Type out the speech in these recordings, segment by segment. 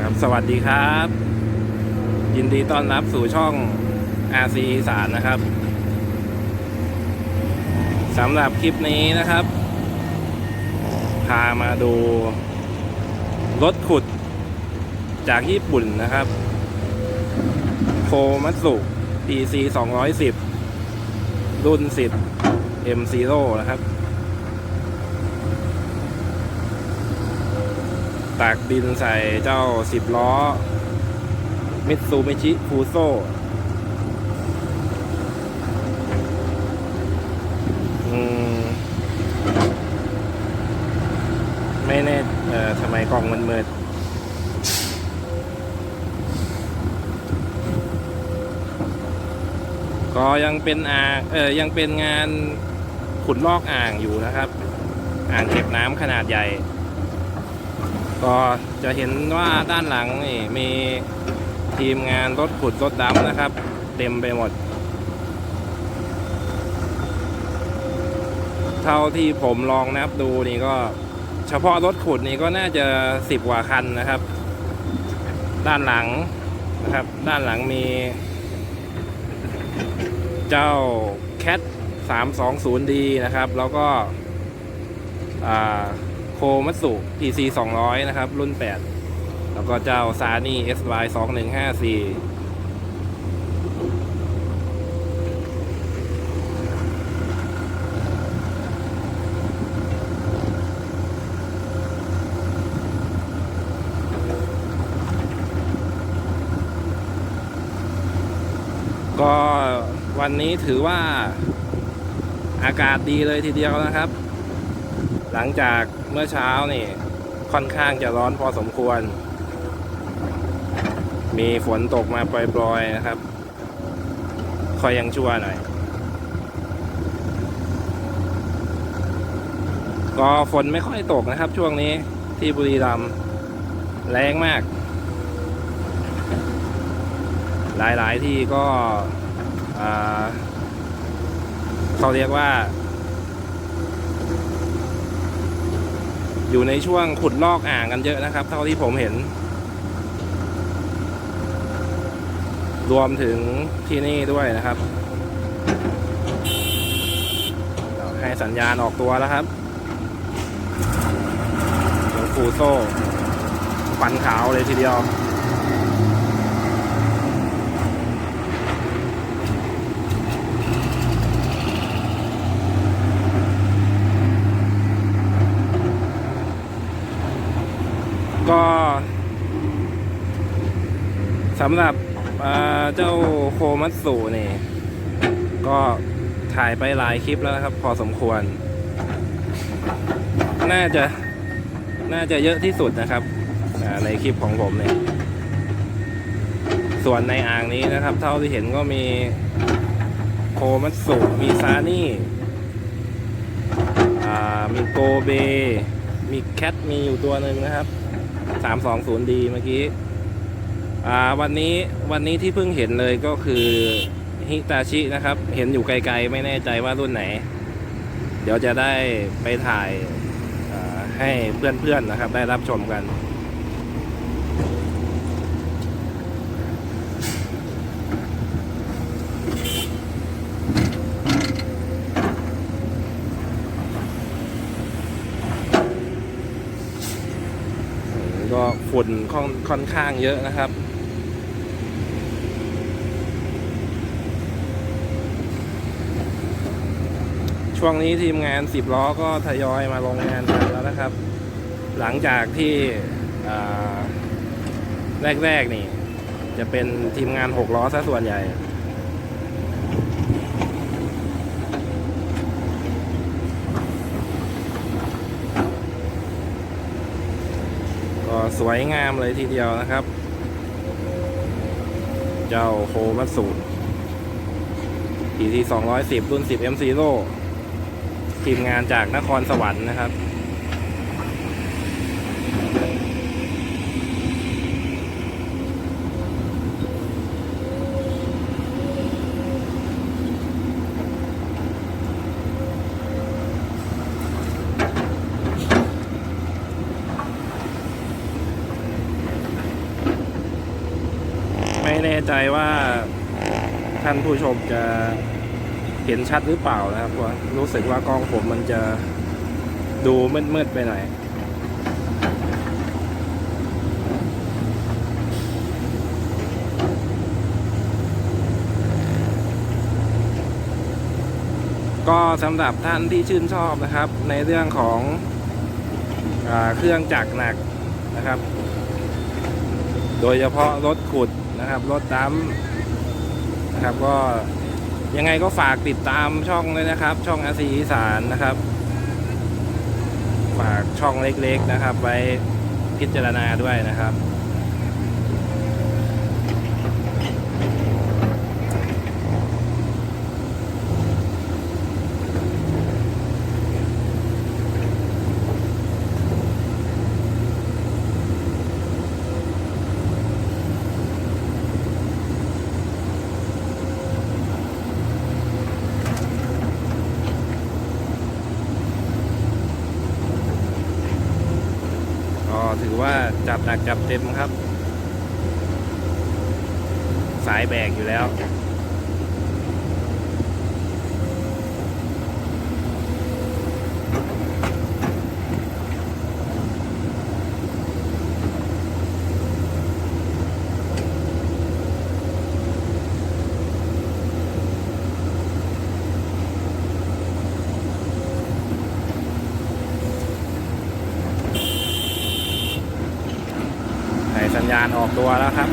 ครับสวัสดีครับ ยินดีต้อนรับสู่ช่อง RC อีสารนะครับสำหรับคลิปนี้นะครับ พามาดู รถขุดจากญี่ปุ่นนะครับ โคมัตสุ PC 210 รุ่น 10 M0 นะครับ ตักดินใส่เจ้า10ล้อ มิตซูมิชิฟูโซอืมไม่แน่เอ่อทำไมกล่องมันมืดก็ยังเป็นอ่างเออยังเป็นงานขุดลอกอ่างอยู่นะครับ อ่างเก็บน้ำขนาดใหญ่ ก็จะเห็นว่าด้านหลังนี่มีทีมงานรถขุดรถดำนะครับ เต็มไปหมด เท่าที่ผมลองนับดูนี่ก็เฉพาะรถขุดนี่ก็น่าจะสิบกว่าคันนะครับ ด้านหลังนะครับ ด้านหลังมี เจ้า Cat 320D นะครับ แล้วก็อ่า โคมัตสุ PC 200 นะครับ รุ่น 8 แล้วก็เจ้า s a n y SY 2154ก็วันนี้ถือว่าอากาศดีเลยทีเดียวนะครับ หลังจากเมื่อเช้านี่ ค่อนข้างจะร้อนพอสมควร มีฝนตกมาปล่อยๆนะครับ คอยยังชั่วหน่อย ก็ฝนไม่ค่อยตกนะครับ ช่วงนี้ที่บุรีรัมย์แรงมาก หลายๆที่ก็อ่าเขาเรียกว่า อยู่ในช่วงขุดลอกอ่างกันเยอะนะครับ เท่าที่ผมเห็น รวมถึงที่นี่ด้วยนะครับ ให้สัญญาณออกตัวแล้วครับหลวงปู่โซ่ฟันขาวเลยทีเดียว ก็ สำหรับเจ้าโคมัตสุนี่ ก็ถ่ายไปหลายคลิปแล้วนะครับ พอสมควร น่าจะน่าจะเยอะที่สุดนะครับในคลิปของผมเนี่ยส่วนในอ่างนี้นะครับ เท่าที่เห็นก็มีโคมัตสุมีซานี่มีโกเบ มีแคทมีอยู่ตัวหนึ่งนะครับ 320D เมื่อกี้ อ่าวันนี้วันนี้ที่เพิ่งเห็นเลยก็คือฮิตาชินะครับ เห็นอยู่ไกลๆ ไม่แน่ใจว่ารุ่นไหน เดี๋ยวจะได้ไปถ่ายให้เพื่อนๆนะครับ ได้รับชมกันก็ฝุ่นค่อนข้างเยอะนะครับ ช่วงนี้ทีมงานสิบล้อก็ทยอยมาลงงานกันแล้วนะครับ หลังจากที่แรกๆนี่ จะเป็นทีมงานหกล้อซะส่วนใหญ่ก็สวยงามเลยทีเดียวนะครับ เจ้าโคมัตสุ PT 210 รุ่น 10 M0 ทีมงานจากนครสวรรค์นะครับ ไม่แน่ใจว่าท่านผู้ชมจะ เห็นชัดหรือเปล่านะครับเพรารู้สึกว่ากล้องผมมันจะดูมืดๆไปหน่อยก็สำหรับท่านที่ชื่นชอบนะครับ ในเรื่องของอเครื่องจักรหนักนะครับ โดยเฉพาะรถขุดนะครับ รถดัมนะครับก็ ยังไงก็ฝากติดตามช่องเลยนะครับ ช่องอาซีอีสานนะครับ ฝากช่องเล็กๆนะครับ ไว้พิจารณาด้วยนะครับ ก็ถือ ว่าจับหนักจับเต็มครับ สายแบกอยู่แล้วาณออกตัวแล้วครับ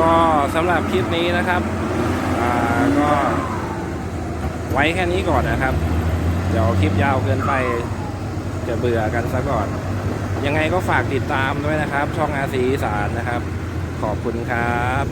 ก็สำหรับคลิปนี้นะครับก็ไว้แค่นี้ก่อนนะครับ เดี๋ยวคลิปยาวเกินไปจะเบื่อกันซะก่อน ยังไงก็ฝากติดตามด้วยนะครับ ช่องอาซีสานนะครับ ขอบคุณครับ